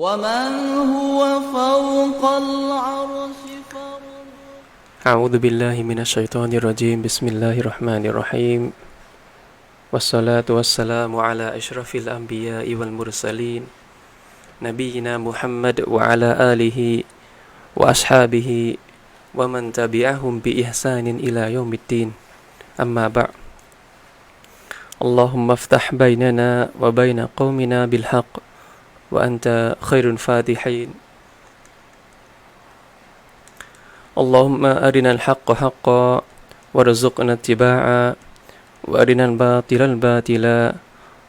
ومن هو فوق العرش أعوذ بالله من الشيطان الرجيم. بسم الله الرحمن الرحيم. والصلاة والسلام على أشرف الأنبياء والمرسلين نبينا محمد وعلى آله وأصحابه ومن تبعهم بإحسان إلى يوم الدين. أما بعد اللهم افتح بيننا وبين قومنا بالحق وأنت خير الفاتحين اللهم أرنا الحق حقا وارزقنا اتباعا وأرنا الباطل الباطلا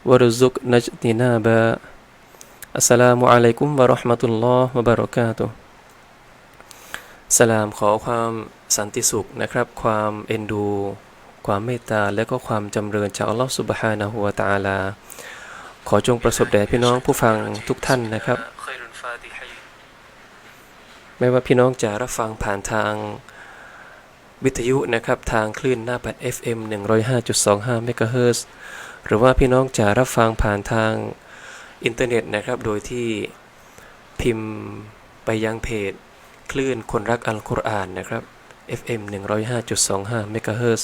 وارزقنا اجتنابا السلام عليكم ورحمة الله وبركاته สลามขอความสันติสุขนะครับ ความเอ็นดู ความเมตตา และก็ความจำเริญจากอัลลอฮฺสุบฮานะฮูวะตะอาลา ขอจงประสบแด่พี่น้องผู้ฟังทุกท่านนะครับ ไม่ว่าพี่น้องจะรับฟังผ่านทางวิทยุนะครับ ทางคลื่นหน้าปัด FM 105.25 MHz หรือว่าพี่น้องจะรับฟังผ่านทางอินเทอร์เน็ตนะครับ โดยที่พิมพ์ไปยังเพจ คลื่นคนรักอัลกุรอานนะครับ FM 105.25 MHz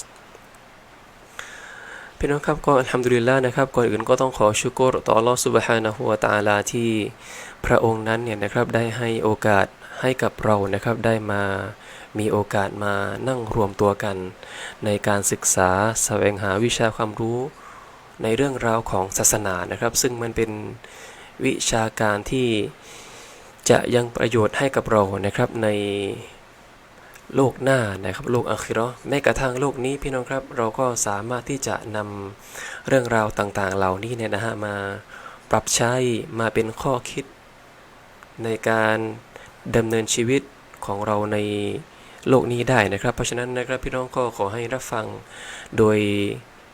พี่น้องครับก็อัลฮัมดุลิลละนะครับก่อนอื่นก็ต้องขอชุกรต่อลอสุบฮานะฮูวตาลาที่พระองค์นั้นเนี่ยนะครับได้ให้โอกาสให้กับเรานะครับได้มามีโอกาสมานั่งรวมตัวกัน ในการศึกษาแสวงหาวิชาความรู้ในเรื่องราวของศาสนานะครับ ซึ่งมันเป็นวิชาการที่จะยังประโยชน์ให้กับเรานะครับใน โลกหน้านะครับโลกอาคิราะห์แม้กระทั่งโลกนี้พี่น้องครับ เราก็สามารถที่จะนำเรื่องราวต่างๆ เหล่านี้เนี่ยนะฮะมาปรับใช้มาเป็นข้อคิด ในการดำเนินชีวิตของเราในโลกนี้ได้นะครับ เพราะฉะนั้นนะครับพี่น้องก็ขอให้รับฟัง โดย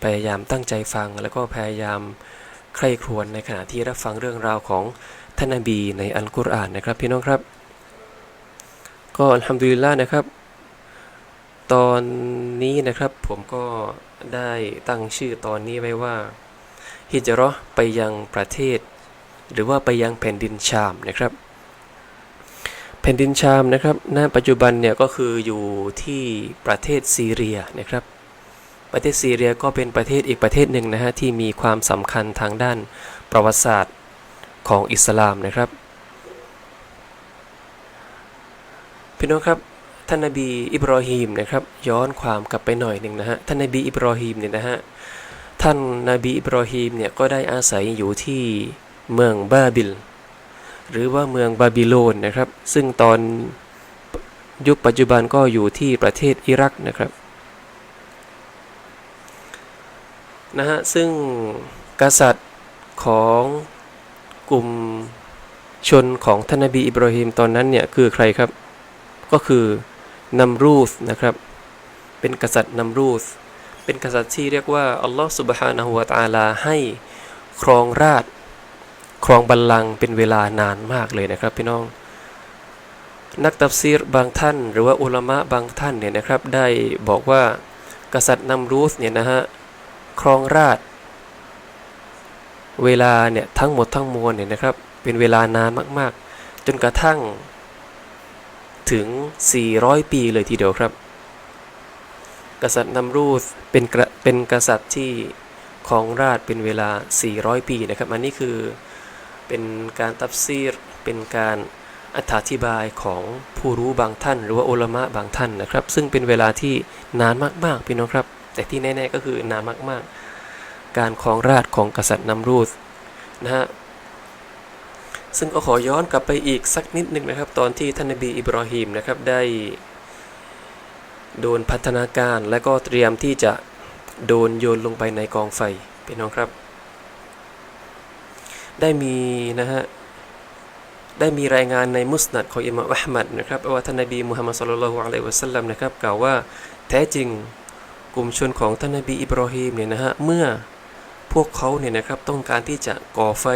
พยายามตั้งใจฟัง แล้วก็พยายามใคร่ครวญในขณะที่รับฟังเรื่องราวของท่านนบีในอัลกุรอานนะครับพี่น้องครับ ก็อัลฮัมดุลิลละนะครับ ตอนนี้นะครับผมก็ได้ตั้งชื่อตอนนี้ไว้ว่าฮิจเราะไปยังประเทศ หรือว่าไปยังแผ่นดินชามนะครับ แผ่นดินชามนะครับณปัจจุบันเนี่ยก็คืออยู่ที่ประเทศซีเรียนะครับ ประเทศซีเรียก็เป็นประเทศอีกประเทศหนึ่งนะฮะที่มีความสำคัญทางด้านประวัติศาสตร์ของอิสลามนะครับพี่น้องครับ ท่านนบีอิบรอฮีมนะครับ ย้อนความกลับไปหน่อยหนึ่งนะฮะท่านนบีอิบรอฮีมเนี่ยนะฮะท่านนบีอิบรอฮีมเนี่ยก็ได้อาศัยอยู่ที่เมืองบาบิล หรือว่าเมืองบาบิโลนนะครับ ซึ่งตอนยุคปัจจุบันก็อยู่ที่ประเทศอิรักนะครับนะฮะซึ่งกษัตริย์ของกลุ่มชนของท่านนบีอิบรอฮีมตอนนั้นเนี่ยคือใครครับ ก็คือ นัมรูสนะครับ เป็นกษัตริย์นัมรูสเป็นกษัตริย์ที่เรียกว่าอัลลอฮฺสุบฮานะฮูวะตาลาให้ครองราชครองบัลลังก์เป็นเวลานานมากเลยนะครับพี่น้อง นักตัฟซีรบางท่าน หรือว่าอุลามะบางท่านเนี่ยนะครับ ได้บอกว่ากษัตริย์นัมรูสเนี่ยนะฮะครองราชเวลาเนี่ยทั้งหมดทั้งมวลเนี่ยนะครับ เป็นเวลานานมากๆ จนกระทั่ง ถึง 400 ปีเลยทีเดียวครับ กษัตริย์นัมรูสเป็นกระเป็นกษัตริย์ที่ของราชเป็นเวลา 400 ปีนะครับ อันนี้คือเป็นการตับซีร เป็นการอธิบายของผู้รู้บางท่าน หรือว่าอุลามะบางท่านนะครับ ซึ่งเป็นเวลาที่นานมากๆพี่น้องครับ แต่ที่แน่ ๆ ก็คือนานมากๆ การครองราชของกษัตริย์นัมรูสนะฮะ ซึ่งก็ขอย้อนกลับไปอีกสักนิดหนึ่งนะครับ ตอนที่ท่านนบีอิบรอฮีมนะครับได้ โดนพัฒนาการและก็เตรียมที่จะโดนโยนลงไปในกองไฟพี่น้องครับ ได้มีนะฮะได้มีรายงานในมุสนัดของอิมามอัลมัดนะครับว่าท่านนบีมุฮัมมัดสุลลัลฮุอะลัยฮิวะสัลลัมนะครับกล่าวว่าแท้จริงกลุ่มชนของท่านนบีอิบรอฮีมเนี่ยนะฮะเมื่อพวกเขาเนี่ยนะครับต้องการที่จะก่อไฟ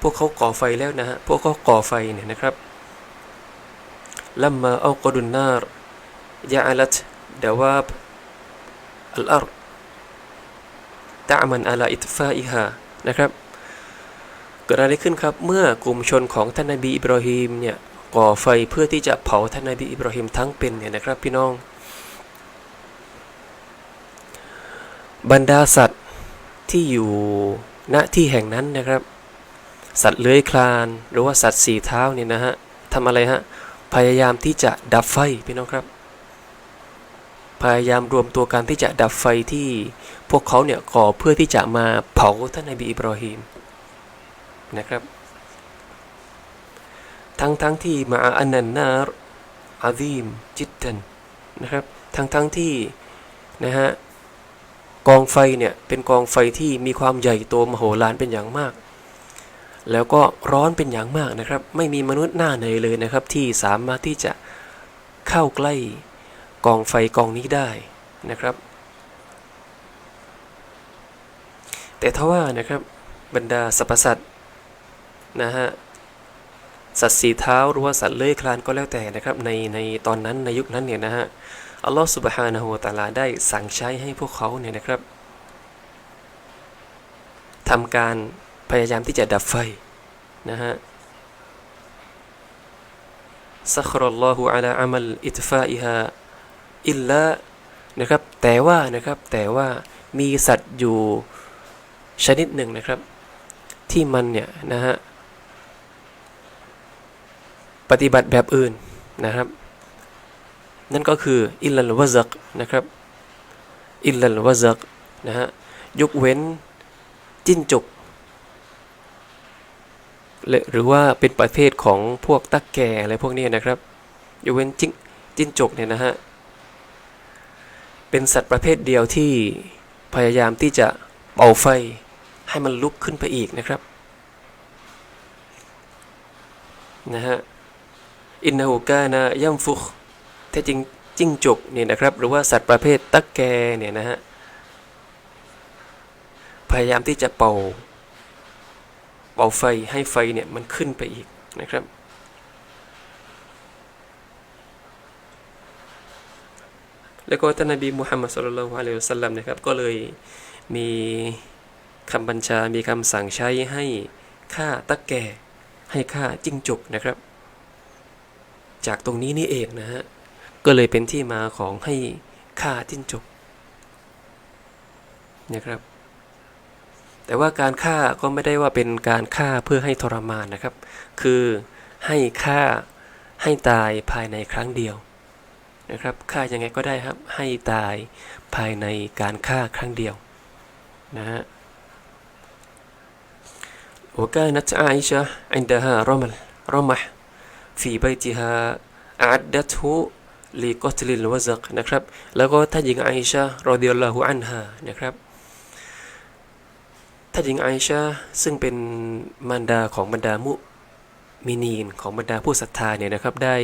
พวกเขาก่อไฟแล้วนะฮะ พวกเขาก่อไฟเนี่ยนะครับลัมมาเอากดุนนารยะอัลัตดาวาบอัลอาร์ตะมันอาลาอิตฟาอิฮานะครับเกิดอะไรขึ้นครับ เมื่อกลุ่มชนของท่านนบีอิบราฮิมเนี่ยก่อไฟเพื่อที่จะเผาท่านนบีอิบราฮิมทั้งเป็นเนี่ยนะครับพี่น้อง บรรดาสัตว์ที่อยู่ณที่แห่งนั้นนะครับ สัตว์เลื้อยคลาน หรือว่าสัตว์สี่เท้าเนี่ยนะฮะทำอะไรฮะ พยายามที่จะดับไฟพี่น้องครับ พยายามรวมตัวกันที่จะดับไฟที่พวกเขาเนี่ยก่อเพื่อที่จะมาเผาท่านนบีอิบราฮิมนะครับ ทั้งทั้งที่มาอันนันนารอาซีมจิตตันนะครับ ทั้งทั้งที่นะฮะกองไฟเนี่ยเป็นกองไฟที่มีความใหญ่โตมโหฬารเป็นอย่างมาก แล้วก็ร้อนเป็นอย่างมากนะครับ ไม่มีมนุษย์หน้าไหนเลยนะครับ ที่สามารถที่จะเข้าใกล้กองไฟกองนี้ได้นะครับ แต่ทว่านะครับบรรดาสรรพสัตว์นะฮะสัตว์สีเท้าหรือว่าสัตว์เลื้อยคลานก็แล้วแต่นะครับ ในในตอนนั้นในยุคนั้นเนี่ยนะฮะอัลลอฮฺสุบฮานะฮูตะอาลาได้สั่งใช้ให้พวกเขาเนี่ยนะครับทำการ พยายามที่จะดับไฟนะฮะซัครลลอฮุอะลาอามัลอิตฟาอิฮาอิลละนะครับแต่ว่านะครับแต่ว่ามีสัตว์อยู่ชนิดหนึ่งนะครับ ที่มันเนี่ยนะฮะปฏิบัติแบบอื่นนะครับ นั่นก็คืออิลลัลวะซักนะครับอิลลัลวะซักนะฮะยกเว้นจิ้นจุก หรือว่าเป็นประเภทของพวกตักแกอะไรพวกนี้นะครับยกเว้นจิ้งจิ้นจกเนี่ยนะฮะเป็นสัตว์ประเภทเดียวที่พยายามที่จะเป่าไฟให้มันลุกขึ้นไปอีกนะครับนะฮะอินนาหูกานะยัมฟุกแท้จริงจิ้งจกเนี่ยนะครับ หรือว่าสัตว์ประเภทตักแกเนี่ยนะฮะพยายามที่จะเป่า เป่าไฟให้ไฟเนี่ยมันขึ้นไปอีกนะครับ แล้วก็ท่านนบีมุฮัมมัดสุลลัลฮุอะลัยฮิวสัลลัมนะครับ ก็เลยมีคำบัญชา มีคำสั่งใช้ให้ฆ่าตักแก่ ให้ฆ่าจิ้งจกนะครับ จากตรงนี้นี่เองนะฮะ ก็เลยเป็นที่มาของให้ฆ่าจิ้งจกนะครับ แต่ว่าการฆ่าก็ไม่ได้ว่าเป็นการฆ่าเพื่อให้ทรมานนะครับ คือให้ฆ่าให้ตายภายในครั้งเดียว นะครับฆ่ายังไงก็ได้ครับ ให้ตายภายในการฆ่าครั้งเดียวนะฮะ وكانت عائشة عندها رمل رمح في بيتها أعدته لقتل الوزق นะครับ แล้วก็ท่านหญิงไอชารอดิยัลลอฮุอันฮานะครับ ท่านหญิงไอชาซึ่งเป็นมารดาของบรรดามุมินีนของบรรดาผู้ศรัทธาเนี่ยนะครับได้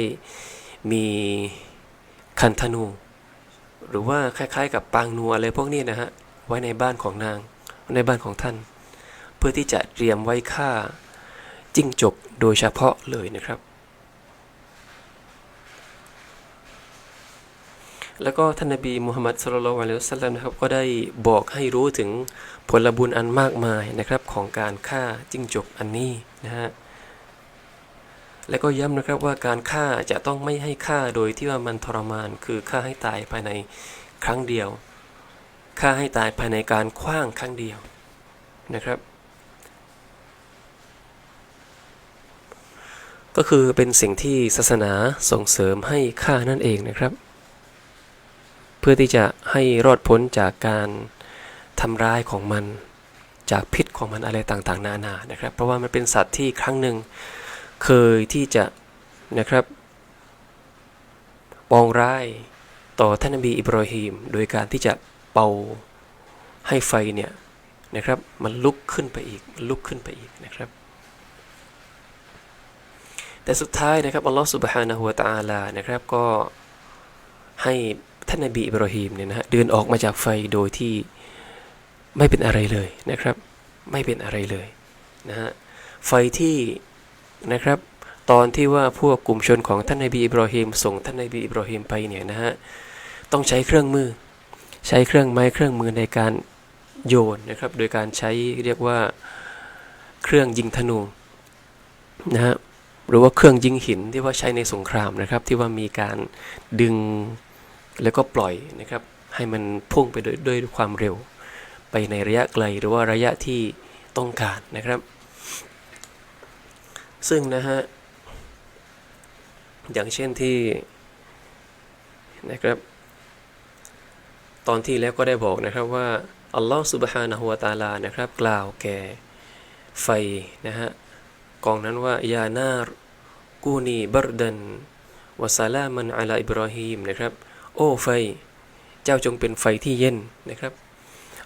มีคันธนู หรือว่าคล้ายๆ กับปางนัวอะไรพวกนี้นะฮะไว้ในบ้านของนางในบ้านของท่าน เพื่อที่จะเตรียมไว้ฆ่าจิ้งจกโดยเฉพาะเลยนะครับ แล้วก็ท่านนบีมุฮัมมัดสุลลัลอะลิวสัลลัมนะครับก็ได้บอกให้รู้ถึงผลบุญอันมากมายนะครับของการฆ่าจิ้งจกอันนี้นะฮะและก็ย้ำนะครับว่าการฆ่าจะต้องไม่ให้ฆ่าโดยที่ว่ามันทรมาน คือฆ่าให้ตายภายในครั้งเดียวฆ่าให้ตายภายในการคว้างครั้งเดียวนะครับ ก็คือเป็นสิ่งที่ศาสนาส่งเสริมให้ฆ่านั่นเองนะครับ พื่อที่จะให้รอดพ้นจากการทำร้ายของมัน จากพิษของมันอะไรต่างๆ นานานะครับ เพราะว่ามันเป็นสัตว์ที่ครั้งหนึ่งเคยที่จะนะครับปองร้ายต่อท่านนบีอิบราฮิมโดยการที่จะเป่าให้ไฟเนี่ยนะครับมันลุกขึ้นไปอีกมันลุกขึ้นไปอีกนะครับ แต่สุดท้ายนะครับอัลลอฮฺสุบฮานะฮูวตาลานะครับก็ให้ ท่านนบีอิบราฮิมเนี่ยนะฮะเดินออกมาจากไฟโดยที่ไม่เป็นอะไรเลยนะครับ ไม่เป็นอะไรเลยนะฮะไฟที่นะครับ ตอนที่ว่าพวกกลุ่มชนของท่านนบีอิบราฮิมส่งท่านนบีอิบราฮิมไปเนี่ยนะฮะต้องใช้เครื่องมือ ใช้เครื่องไม้เครื่องมือในการโยนนะครับ โดยการใช้เรียกว่าเครื่องยิงธนูนะฮะหรือว่าเครื่องยิงหินที่ว่าใช้ในสงครามนะครับ ที่ว่ามีการดึง แล้วก็ปล่อยนะครับ ให้มันพุ่งไปด้วยวยความเร็ว ไปในระยะไกลหรือว่าระยะที่ต้องการนะครับ ซึ่งนะฮะ อย่างเช่นที่นะครับ ตอนที่แล้วก็ได้บอกนะครับว่า อัลลอฮฺสุบฮานะฮุวาตาลานะครับ กล่าวแก่ไฟนะฮะกองนั้นว่ายานารกูนีบรดันวะซาลามันอัลาอิบรอฮีมนะครับ โอ้ไฟ เจ้าจงเป็นไฟที่เย็นนะครับ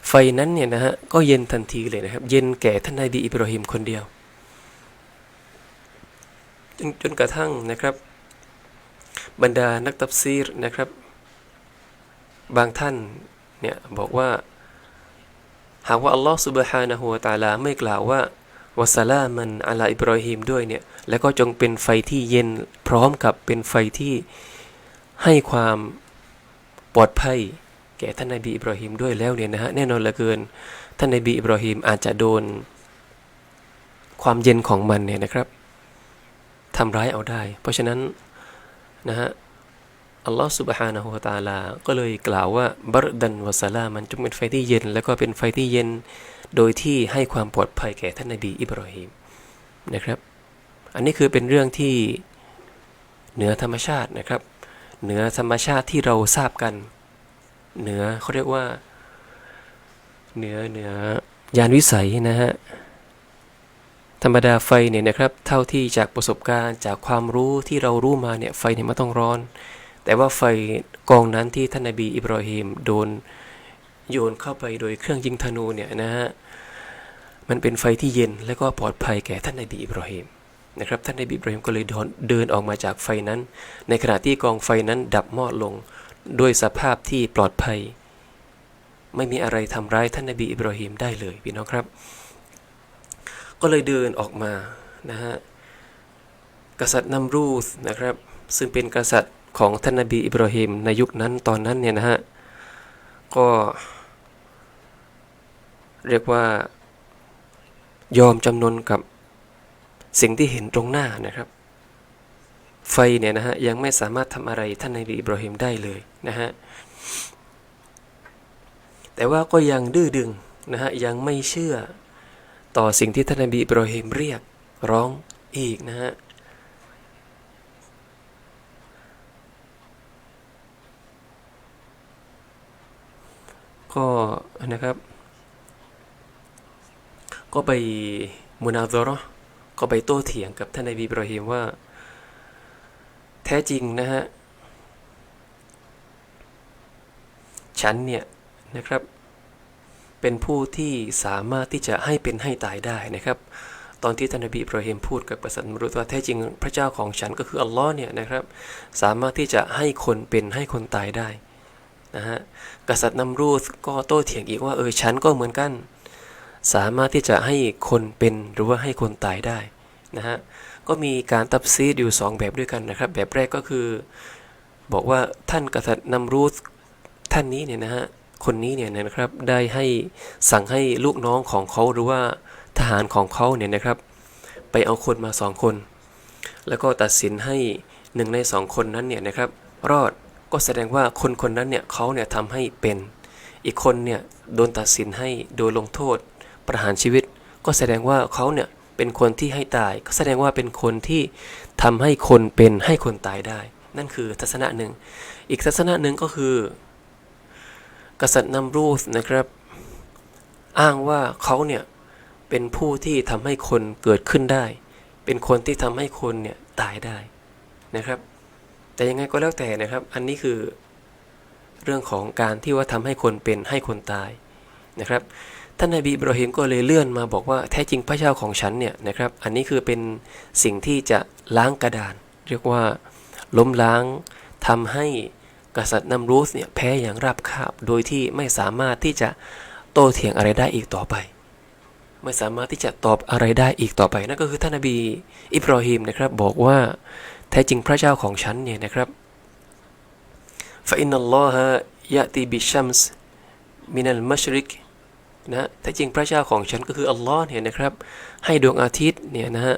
ไฟนั้นเนี่ยนะฮะก็เย็นทันทีเลยนะครับ เย็นแก่ท่านนบีอิบราฮิมคนเดียว จนจนกระทั่งนะครับ บรรดานักตับซีรนะครับ บางท่านเนี่ยบอกว่า หากว่าอัลลอฮฺสุบฮานะฮูวตาลาไม่กล่าวว่าวาสลามันอัลาอิบรอฮิมด้วยเนี่ยแล้วก็จงเป็นไฟที่เย็นพร้อมกับเป็นไฟที่ให้ความ ปลอดภัย แก่ท่านนบีอิบราฮิมด้วยแล้วเนี่ยนะฮะแน่นอนเหลือเกิน ท่านนบีอิบราฮิมอาจจะโดน ความเย็นของมันเนี่ยนะครับทำร้ายเอาได้ เพราะฉะนั้นนะฮะอัลลอฮฺสุบฮานะฮูตาลา ก็เลยกล่าวว่าบรดันวะาลามันจงเป็นไฟที่เย็น แล้วก็เป็นไฟที่เย็น โดยที่ให้ความปลอดภัยแก่ท่านนบีอิบราฮิมนะครับ อันนี้คือเป็นเรื่องที่เหนือธรรมชาตินะครับ เหนือธรรมชาติที่เราทราบกัน เหนือเขาเรียกว่า เหนือเหนือยานวิสัยนะฮะธรรมดาไฟเนี่ยนะครับ เท่าที่จากประสบการณ์จากความรู้ที่เรารู้มาเนี่ยไฟเนี่ยมันต้องร้อน แต่ว่าไฟกองนั้นที่ท่านนบีอิบราฮิมโดนโยนเข้าไปโดยเครื่องยิงธนูเนี่ยนะฮะมันเป็นไฟที่เย็นและก็ปลอดภัยแก่ท่านนบีอิบราฮิม นะครับท่านนบีอิบราฮิมก็เลยเดินออกมาจากไฟนั้น ในขณะที่กองไฟนั้นดับมอดลง ด้วยสภาพที่ปลอดภัย ไม่มีอะไรทำร้ายท่านนบีอิบราฮิมได้เลยพี่น้องครับ ก็เลยเดินออกมานะฮะกษัตริย์นัมรูธนะครับ ซึ่งเป็นกษัตริย์ของท่านนบีอิบราฮิมในยุคนั้นตอนนั้นเนี่ยนะฮะก็เรียกว่ายอมจำนนกับ สิ่งที่เห็นตรงหน้านะครับ ไฟเนี่ยนะฮะยังไม่สามารถทำอะไรท่านนบีอิบราฮิมได้เลยนะฮะแต่ว่าก็ยังดื้อดึงนะฮะยังไม่เชื่อต่อสิ่งที่ท่านนบีอิบราฮิมเรียกร้องอีกนะฮะก็นะครับ ก็ไปมุนาซอร์ ก็ไปโต้เถียงกับท่านนบีอิบราฮิมว่า แท้จริงนะฮะ ฉันเนี่ยนะครับ เป็นผู้ที่สามารถที่จะให้เป็นให้ตายได้นะครับ ตอนที่ท่านนบีอิบราฮิมพูดกับกษัตริย์มรุษว่าแท้จริงพระเจ้าของฉันก็คืออัลลอฮ์เนี่ยนะครับ สามารถที่จะให้คนเป็นให้คนตายได้นะฮะกษัตริย์นัมรูธก็โต้เถียงอีกว่าเออฉันก็เหมือนกัน สามารถที่จะให้คนเป็นหรือว่าให้คนตายได้นะฮะก็มีการตับซีดอยู่สองแบบด้วยกันนะครับ แบบแรกก็คือ บอกว่าท่านกษัตริย์นัมรูธท่านนี้เนี่ยนะฮะคนนี้เนี่ยนะครับได้ให้สั่งให้ลูกน้องของเขาหรือว่าทหารของเขาเนี่ยนะครับ ไปเอาคนมาสองคน แล้วก็ตัดสินให้หนึ่งในสองคนนั้นเนี่ยนะครับรอดก็แสดงว่าคนคนนั้นเนี่ยเขาเนี่ยทำให้เป็น อีกคนเนี่ยโดนตัดสินให้โดยลงโทษ ประหารชีวิต ก็แสดงว่าเขาเนี่ยเป็นคนที่ให้ตาย ก็แสดงว่าเป็นคนที่ทำให้คนเป็นให้คนตายได้ นั่นคือทัศนะหนึ่ง อีกทัศนะหนึ่งก็คือ กษัตริย์นัมรูธนะครับ อ้างว่าเขาเนี่ยเป็นผู้ที่ทำให้คนเกิดขึ้นได้ เป็นคนที่ทำให้คนเนี่ยตายได้นะครับ แต่ยังไงก็แล้วแต่นะครับ อันนี้คือเรื่องของการที่ว่าทำให้คนเป็นให้คนตายนะครับ ท่านนบีอิบราฮิมก็เลยเลื่อนมาบอกว่าแท้จริงพระเจ้าของฉันเนี่ยนะครับ อันนี้คือเป็นสิ่งที่จะล้างกระดาน เรียกว่าล้มล้างทำให้กษัตริย์นัมรูสเนี่ยแพ้อย่างราบคาบ โดยที่ไม่สามารถที่จะโต้เถียงอะไรได้อีกต่อไป ไม่สามารถที่จะตอบอะไรได้อีกต่อไปนั่นก็คือท่านนบีอิบราฮิมนะครับบอกว่าแท้จริงพระเจ้าของฉันเนี่ยนะครับฟาอินนัลลอฮะยะตีบิชัมส์มินัลมัชริก นะแต่จริงพระเจ้าของฉันก็คืออัลลอฮ์เนี่ยนะครับ ให้ดวงอาทิตย์เนี่ยนะฮะ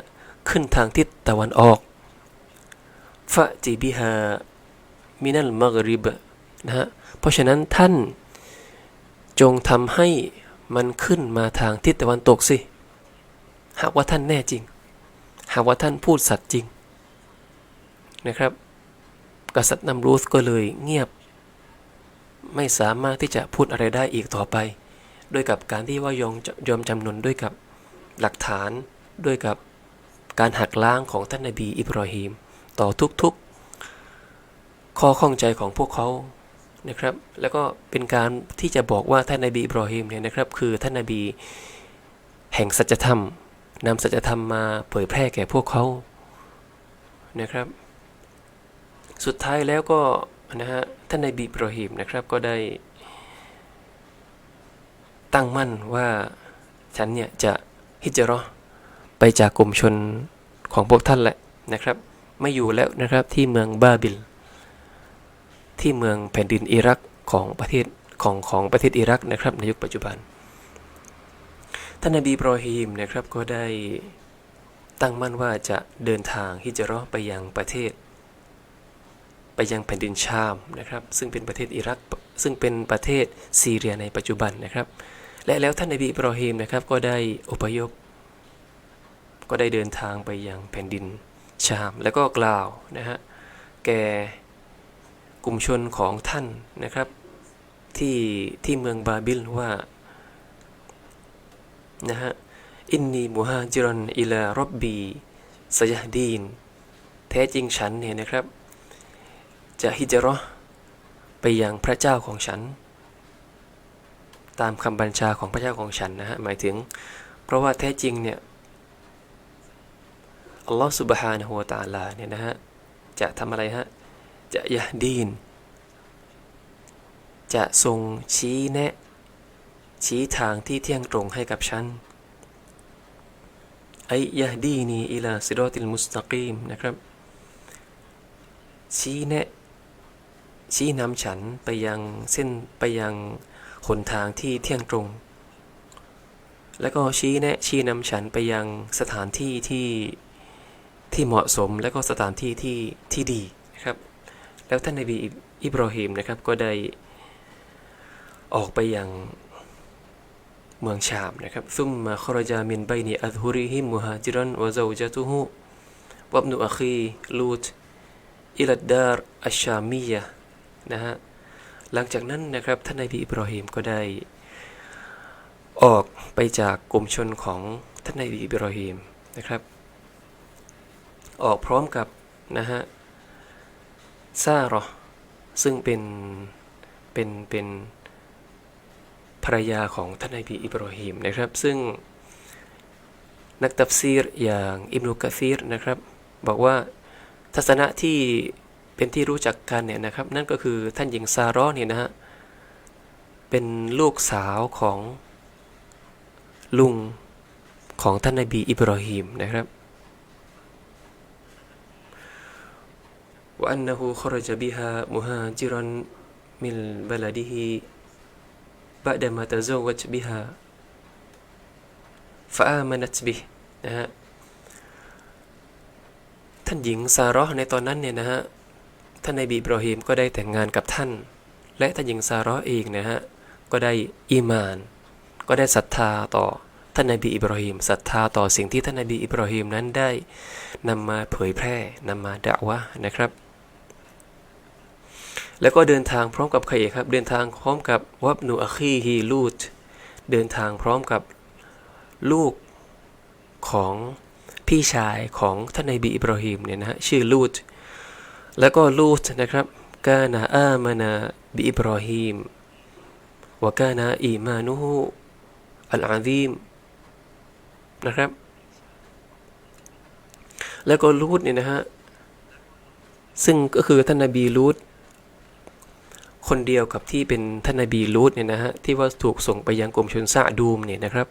ขึ้นทางทิศตะวันออกฟะจิบิฮามินัลมักริบนะฮะเพราะฉะนั้นท่านจงทำให้มันขึ้นมาทางทิศตะวันตกสิ หากว่าท่านแน่จริง หากว่าท่านพูดสัตย์จริงนะครับ กษัตริย์นัมรูสก็เลยเงียบ ไม่สามารถที่จะพูดอะไรได้อีกต่อไป ด้วยกับการที่ว่ายอมยอมจำนนด้วยกับหลักฐานด้วยกับการหักล้างของท่านนบีอิบรอฮีมต่อทุกๆ ข้อข้องใจของพวกเขานะครับ แล้วก็เป็นการที่จะบอกว่าท่านนบีอิบรอฮีมเนี่ยนะครับ คือท่านนบีแห่งสัจธรรมนำสัจธรรมมาเผยแพร่แก่พวกเขานะครับ สุดท้ายแล้วก็นะฮะท่านนบีอิบรอฮีมนะครับก็ได้ ตั้งมั่นว่าฉันเนี่ยจะฮิจราะไปจากกลุ่มชนของพวกท่านแหละนะครับ ไม่อยู่แล้วนะครับที่เมืองบาบิล ที่เมืองแผ่นดินอิรักของประเทศของของประเทศอิรักนะครับในยุคปัจจุบัน ท่านนบีบรอฮีมนะครับก็ได้ตั้งมั่นว่าจะเดินทางฮิจราะไปยังประเทศ ไปยังแผ่นดินชามนะครับ ซึ่งเป็นประเทศอิรักซึ่งเป็นประเทศซีเรียในปัจจุบันนะครับ และแล้วท่านนบีอิบรอฮีมนะครับก็ได้อพยพ ก็ได้เดินทางไปยังแผ่นดินชาม แล้วก็กล่าวนะฮะแก่กลุ่มชนของท่านนะครับที่ที่เมืองบาบิลว่านะฮะอินนีมูฮาจิรันอิลารบบีสยาดีน แท้จริงฉันเนี่ยนะครับ จะฮิจราะไปยังพระเจ้าของฉัน ตามคำบัญชาของพระเจ้าของฉันนะฮะหมายถึง เพราะว่าแท้จริงเนี่ยอัลลอฮฺสุบฮานะฮูวะตาลาเนี่ยนะฮะจะทำอะไรฮะจะยะดีน จะทรงชี้แนะ ชี้ทางที่เที่ยงตรงให้กับฉันไอยะดีนีอิลาซิรอติลมุสตะกีมนะครับ ชี้แนะ ชี้นำฉันไปยังเส้นไปยัง หนทางที่เที่ยงตรง แล้วก็ชี้แนะชี้นำฉันไปยังสถานที่ที่ที่เหมาะสมและก็สถานที่ที่ที่ดีนะครับ แล้วท่านนบีอิบรอฮิมนะครับก็ได้ออกไปยังเมืองชามนะครับซุมมาครจามินไบนีอัลฮุริฮิมมุฮาจิรันวะซาวจตุฮุวับนุอัคีลูตอิลัดดาร์อัชชามียะนะฮะ หลังจากนั้นนะครับท่านนบีอิบรอฮิมก็ได้ ออกไปจากกลุ่มชนของท่านนบีอิบรอฮิมนะครับ ออกพร้อมกับนะฮะซาร์ซึ่งเป็นเป็นเป็นภรรยาของท่านนบีอิบรอฮิมนะครับ ซึ่งนักตัฟซีรอย่างอิบนุกะซีรนะครับ บอกว่าทัศนะที่ เป็นที่รู้จักกันเนี่ยนะครับ นั่นก็คือท่านหญิงซาร้อเนี่ยนะฮะเป็นลูกสาวของลุงของท่านนบีอิบรอฮิมนะครับว่าอันนหูขรจบิฮามุฮาจิรันมิลบลาดิฮิบะดมาตะซวัจบิฮาฟะอามันัตบินะฮะท่านหญิงซาร์ในตอนนั้นเนี่ยนะฮะานนบีอิบรอฮิมก็ได้แต่งงานกับท่าน และท่านหญิงซาร์เองนะฮะก็ได้อีมาน ก็ได้ศรัทธาต่อท่านนบีอิบรอฮิมศรัทธาต่อสิ่งที่ท่านนบีอิบรอฮิมนั้นได้นำมาเผยแพร่นำมาด่าวะนะครับ แล้วก็เดินทางพร้อมกับใครครับ เดินทางพร้อมกับวับนูอาคีฮีลูดเดินทางพร้อมกับลูกของพี่ชายของท่านนบีอิบรอฮิมเนี่ยนะฮะชื่อลูด แล้วก็ลูดนะครับกานาอามานาบิอิบรอฮิมวกานาอีมานุฮูอัลอาซีมนะครับ แล้วก็ลูดเนี่ยนะฮะซึ่งก็คือท่านนบีลูดคนเดียวกับที่เป็นท่านนบีลูดเนี่ยนะฮะที่ว่าถูกส่งไปยังกลุ่มชนซาดูมเนี่ยนะครับ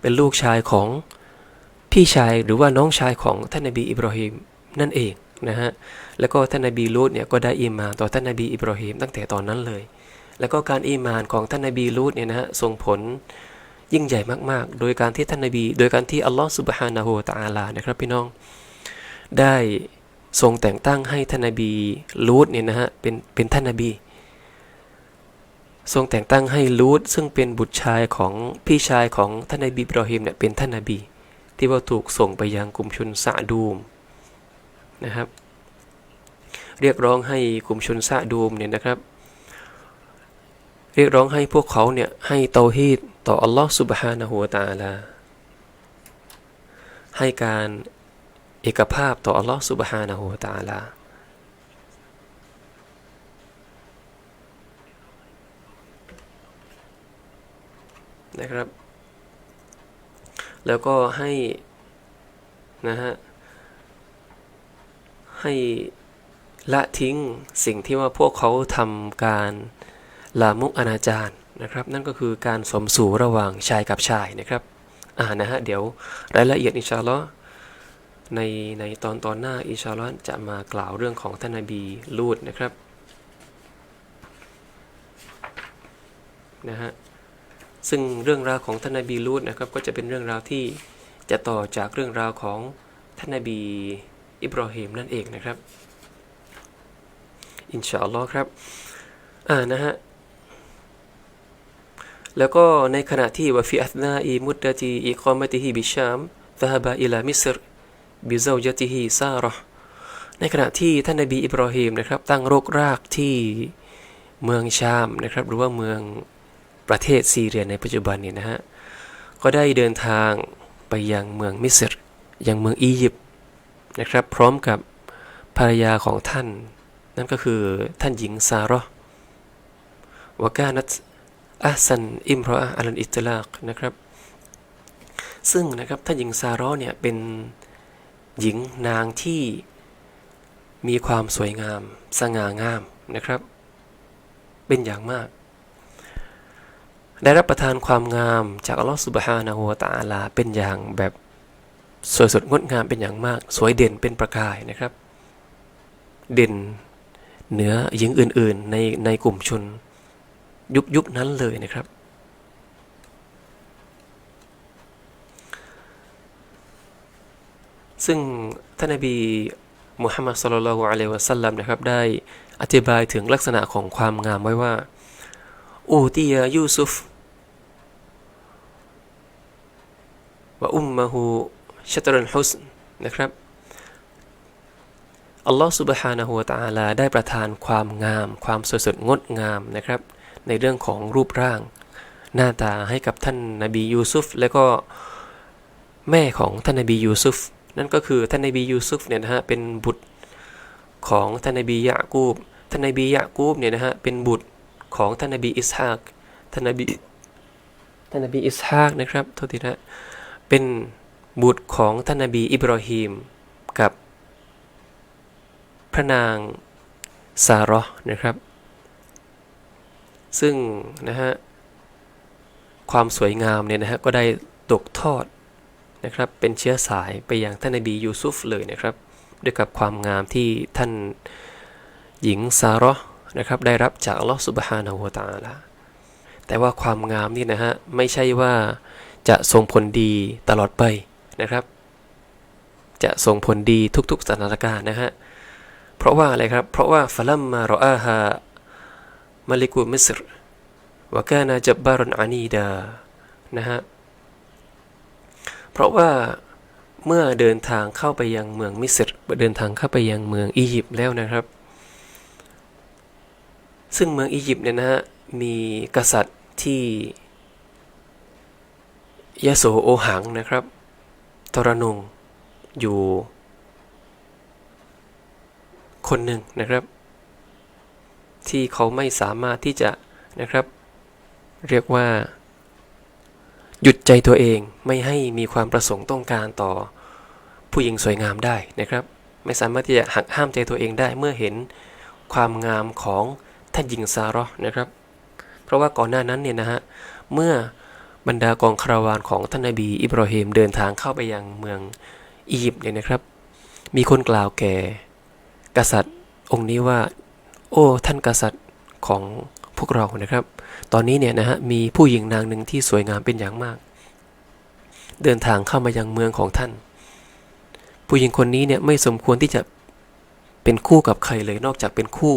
เป็นลูกชายของพี่ชายหรือว่าน้องชายของท่านนบีอิบรอฮิมนั่นเอง นะฮะแล้วก็ท่านนบีลูตเนี่ยก็ได้อิมานต่อท่านนบีอิบรอฮิมตั้งแต่ตอนนั้นเลย แล้วก็การอีหมานของท่านนบีลูตเนี่ยนะฮะส่งผลยิ่งใหญ่มากๆ โดยการที่ท่านนบี โดยการที่อัลลอฮฺสุบฮานะฮูตะอาลานะครับพี่น้อง ได้ทรงแต่งตั้งให้ท่านนบีลูตเนี่ยนะฮะเป็นเป็นท่านนบี ทรงแต่งตั้งให้ลูตซึ่งเป็นบุตรชายของพี่ชายของท่านนบีอิบรอฮิมเนี่ยเป็นท่านนบี ที่ว่าถูกส่งไปยังกลุ่มชนซาดูม นะครับ เรียกร้องให้กลุ่มชนซาดูมเนี่ยนะครับ เรียกร้องให้พวกเขาเนี่ยให้เตาฮีดต่ออัลลอฮ์สุบฮานะฮูตาลา ให้การเอกภาพต่ออัลลอฮ์สุบฮานะฮูตาลานะครับ แล้วก็ให้นะฮะ ให้ละทิ้งสิ่งที่ว่าพวกเขาทำการลามุกอนาจารนะครับ นั่นก็คือการสมสู่ระหว่างชายกับชายนะครับอ่านะฮะเดี๋ยวรายละเอียดอินชาอัลลอฮ์ในในตอนตอนหน้าอินชาอัลลอฮ์จะมากล่าวเรื่องของท่านนบีลูดนะครับนะฮะซึ่งเรื่องราวของท่านนบีลูดนะครับก็จะเป็นเรื่องราวที่จะต่อจากเรื่องราวของท่านนบี อิบราฮิมนั่นเองนะครับ อินชาอัลลอฮ์ครับอ่านะฮะแล้วก็ในขณะที่วะฟิอัธนาอีมุดดะตีอิกอมะติฮิบิชามซะฮบะอิลามิสรบิซาวจติฮิซาระในขณะที่ท่านนบีอิบราฮิมนะครับ ตั้งรกรากที่เมืองชามนะครับ หรือว่าเมืองประเทศซีเรียในปัจจุบันเนี่ยนะฮะก็ได้เดินทางไปยังเมืองมิสรยังเมืองอียิปต์ นะครับ พร้อมกับภรรยาของท่าน นั่นก็คือท่านหญิงซาร์วะกานัตอัสันอิมรออะอัลอิตลากนะครับ ซึ่งนะครับท่านหญิงซาร์เนี่ยเป็นหญิงนางที่มีความสวยงาม สง่างามนะครับ เป็นอย่างมาก ได้รับประทานความงามจากอัลลอฮฺสุบฮานะฮูวตะอาลาเป็นอย่างแบบ สวยสดงดงามเป็นอย่างมาก สวยเด่นเป็นประกายนะครับ เด่นเหนือหญิงอื่น ๆ ในในกลุ่มชน ยุคยุคนั้นเลยนะครับ ซึ่งท่านนบีมุฮัมมัดสุลลัลฮุอะลัยวะสัลลัมนะครับ ได้อธิบายถึงลักษณะของความงามไว้ว่าอูตียายูซุฟวะอุมมะฮู ชัตรันฮุสนะครับอัลลอฮฺสุบฮานะฮูวะตาลาได้ประทานความงาม ความสวยสดงดงามนะครับ ในเรื่องของรูปร่าง หน้าตาให้กับท่านนบียูซุฟและก็แม่ของท่านนบียูซุฟนั่นก็คือท่านนบียูซุฟเนี่ยนะฮะเป็นบุตรของท่านนบียะกูบท่านนบียะกูบเนี่ยนะฮะเป็นบุตรของท่านนบีอิสฮากท่านนบีท่านนบีอิสฮากนะครับโทษทีนะเป็น บุตรของท่านนบีอิบรอฮีมกับ พระนางซาระห์นะครับ ซึ่งนะฮะความสวยงามเนี่ยนะฮะก็ได้ตกทอดนะครับเป็นเชื้อสายไปยังท่านนบียูซุฟเลยนะครับด้วยกับความงามที่ท่านหญิงซาระห์นะครับได้รับจากอัลลอฮฺสุบฮานาหัวตาลาแต่ว่าความงามนี่นะฮะไม่ใช่ว่าจะส่งผลดีตลอดไป นะครับ จะส่งผลดีทุกๆสถานการณ์นะฮะเพราะว่าอะไรครับเพราะว่าฟลัมมารออาฮามาลิกุมิสรวกานาจับบารุนอานีดานะฮะเพราะว่าเมื่อเดินทางเข้าไปยังเมืองมิสรเดินทางเข้าไปยังเมืองอียิปต์แล้วนะครับ ซึ่งเมืองอียิปต์เนี่ยนะฮะมีกษัตริย์ที่ยโสโอหังนะครับ ตรนงอยู่ คนหนึ่งนะครับ ที่เขาไม่สามารถที่จะนะครับ เรียกว่า หยุดใจตัวเองไม่ให้มีความประสงค์ต้องการต่อผู้หญิงสวยงามได้นะครับ ไม่สามารถที่จะหักห้ามใจตัวเองได้เมื่อเห็นความงามของท่านหญิงซาระห์นะครับ เพราะว่าก่อนหน้านั้นเนี่ยนะฮะเมื่อ บรรดากองคาราวานของท่านนบีอิบราฮิมเดินทางเข้าไปยังเมืองอียิปต์เนี่ยนะครับ มีคนกล่าวแก่ กษัตริย์องค์นี้ว่า โอ้ท่านกษัตริย์ของพวกเรานะครับ ตอนนี้เนี่ยนะฮะมีผู้หญิงนางหนึ่งที่สวยงามเป็นอย่างมาก เดินทางเข้ามายังเมืองของท่าน ผู้หญิงคนนี้เนี่ยไม่สมควรที่จะเป็นคู่กับใครเลยนอกจากเป็นคู่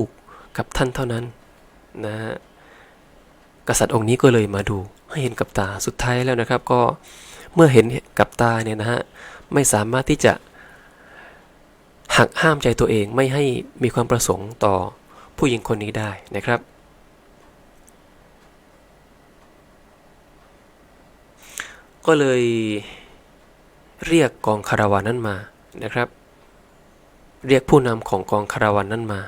กับท่านเท่านั้นนะฮะกษัตริย์องค์นี้ก็เลยมาดู ให้เห็นกับตาสุดท้ายแล้วนะครับ ก็เมื่อเห็นกับตาเนี่ยนะฮะไม่สามารถที่จะหักห้ามใจตัวเองไม่ให้มีความประสงค์ต่อผู้หญิงคนนี้ได้นะครับ ก็เลยเรียกกองคาราวานนั้นมานะครับ เรียกผู้นำของกองคาราวานนั้นมา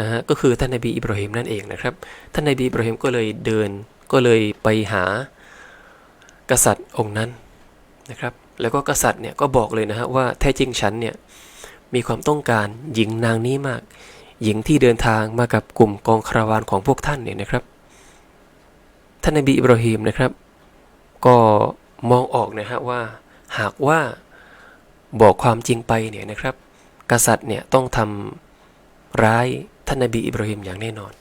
นะฮะก็คือท่านนบีอิบราฮิมนั่นเองนะครับ ท่านนบีอิบราฮิมก็เลยเดิน ก็เลยไปหากษัตริย์องค์นั้นนะครับ แล้วก็กษัตริย์เนี่ยก็บอกเลยนะฮะว่าแท้จริงฉันเนี่ยมีความต้องการหญิงนางนี้มาก หญิงที่เดินทางมากับกลุ่มกองคาราวานของพวกท่านเนี่ยนะครับ ท่านนบีอิบราฮิมนะครับ ก็มองออกนะฮะว่าหากว่าบอกความจริงไปเนี่ยนะครับ กษัตริย์เนี่ยต้องทำร้ายท่านนบีอิบราฮิมอย่างแน่นอน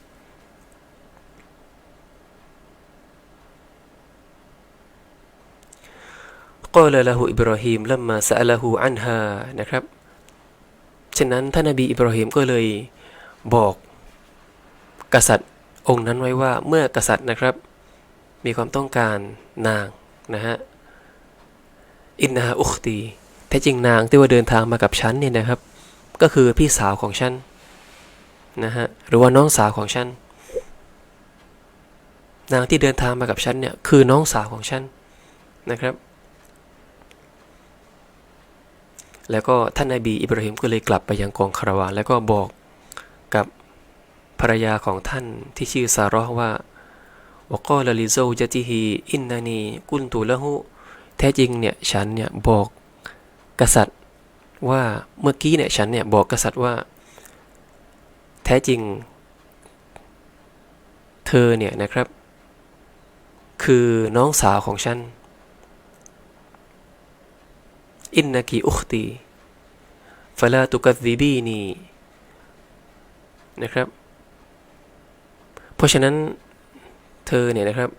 กล่าวละหูอิบราฮิมลัมมาสะละหูอันฮานะครับฉะนั้นท่านนบีอิบราฮิมก็เลยบอกกษัตริย์องค์นั้นไว้ว่าเมื่อกษัตริย์นะครับ มีความต้องการนางนะฮะอินนาอุคตีแท้จริงนางที่ว่าเดินทางมากับฉันเนี่ยนะครับ ก็คือพี่สาวของฉันนะฮะหรือว่าน้องสาวของฉันนางที่เดินทางมากับฉันเนี่ยคือน้องสาวของฉันนะครับ แล้วก็ท่านนบีอิบราฮิมก็เลยกลับไปยังกองคาราวานแล้วก็บอกกับภรรยาของท่านที่ชื่อซาราะห์ว่าวกอลลิโซจติฮีอินนานีกุนตุละหุแท้จริงเนี่ยฉันเนี่ยบอกกษัตริย์ว่าเมื่อกี้เนี่ยฉันเนี่ยบอกกษัตริย์ว่า แท้จริง เธอเนี่ยนะครับ คือน้องสาวของฉัน อินนากีอุคตีฟลาตุกัซิบีนีนะครับ เพราะฉะนั้นเธอเนี่ยนะครับ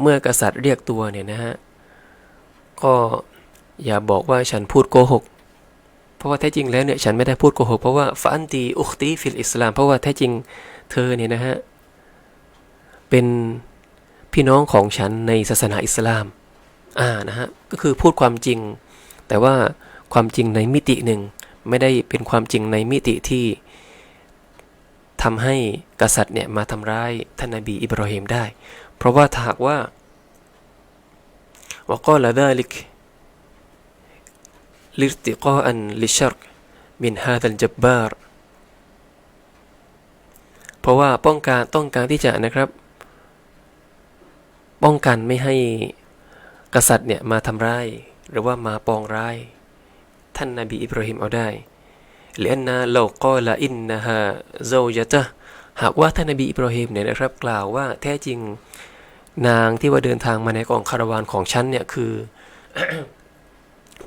เมื่อกษัตริย์เรียกตัวเนี่ยนะฮะ ก็อย่าบอกว่าฉันพูดโกหก เพราะว่าแท้จริงแล้วเนี่ยฉันไม่ได้พูดโกหก เพราะว่าฟาอันตีอุคตีฟิลอิสลาม เพราะว่าแท้จริงเธอเนี่ยนะฮะ เป็นพี่น้องของฉันในศาสนาอิสลาม อ่านะฮะ ก็คือพูดความจริง แต่ว่าความจริงในมิติหนึ่ง ไม่ได้เป็นความจริงในมิติที่ทำให้กษัตริย์เนี่ยมาทำร้ายท่านนบีอิบราฮิมได้ เพราะว่าถ้าหากว่าวก็ละดาลิกลิรติกาอันลิชรกมินฮาดัลจับบาร์เพราะว่าป้องกันต้องการที่จะนะครับ ป้องกันไม่ให้กษัตริย์เนี่ยมาทำร้าย หรือว่ามาปองร้าย ท่านนบีอิบราฮิมเอาได้เลียนนาเราก็ละอินนะฮะโซยะตะหากว่าท่านนบีอิบราฮิมเนี่ยนะครับกล่าวว่าแท้จริงนางที่ว่าเดินทางมาในกองคาราวานของฉันเนี่ยคือ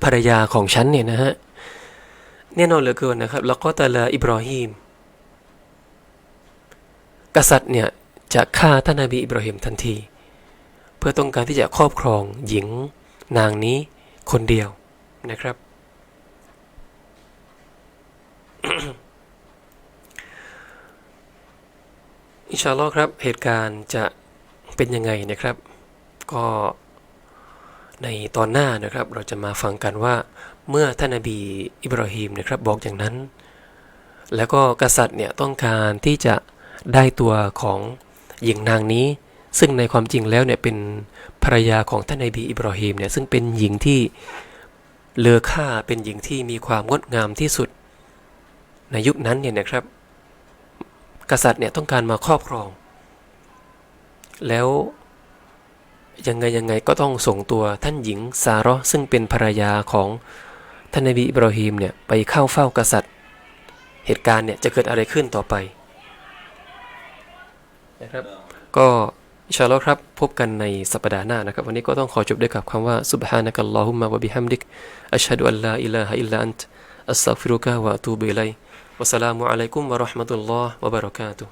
ภรรยาของฉันเนี่ยนะฮะแน่นอนเหลือเกินนะครับ แล้วก็ตะลาอิบราฮิมกษัตริย์เนี่ยจะฆ่าท่านนบีอิบราฮิมทันที เพื่อต้องการที่จะครอบครองหญิงนางนี้ คนเดียวนะครับ อินชาลอครับเหตุการณ์จะเป็นยังไงนะครับ ก็ในตอนหน้านะครับเราจะมาฟังกันว่าเมื่อท่านนบีอิบราฮิมนะครับบอกอย่างนั้น แล้วก็กษัตริย์เนี่ยต้องการที่จะได้ตัวของหญิงนางนี้ ซึ่งในความจริงแล้วเนี่ยเป็นภรรยาของท่านนบีอิบราฮิมเนี่ยซึ่งเป็นหญิงที่เลอค่าเป็นหญิงที่มีความงดงามที่สุด ในยุคนั้นเนี่ยนะครับ กษัตริย์เนี่ยต้องการมาครอบครอง แล้วยังไงยังไงก็ต้องส่งตัวท่านหญิงซาร์ซึ่งเป็นภรรยาของท่านนบีอิบราฮิมเนี่ยไปเข้าเฝ้ากษัตริย์ เหตุการณ์เนี่ยจะเกิดอะไรขึ้นต่อไปนะครับก็ ชาอัลลอฮ์ครับพบกันในสัปดาห์หน้านะครับ วันนี้ก็ต้องขอจบด้วยกับคำว่า سبحانك اللهم وبحمدك أشهد أن لا إله إلا أنت أستغفرك وأتوب إليك والسلام عليكم ورحمة الله وبركاته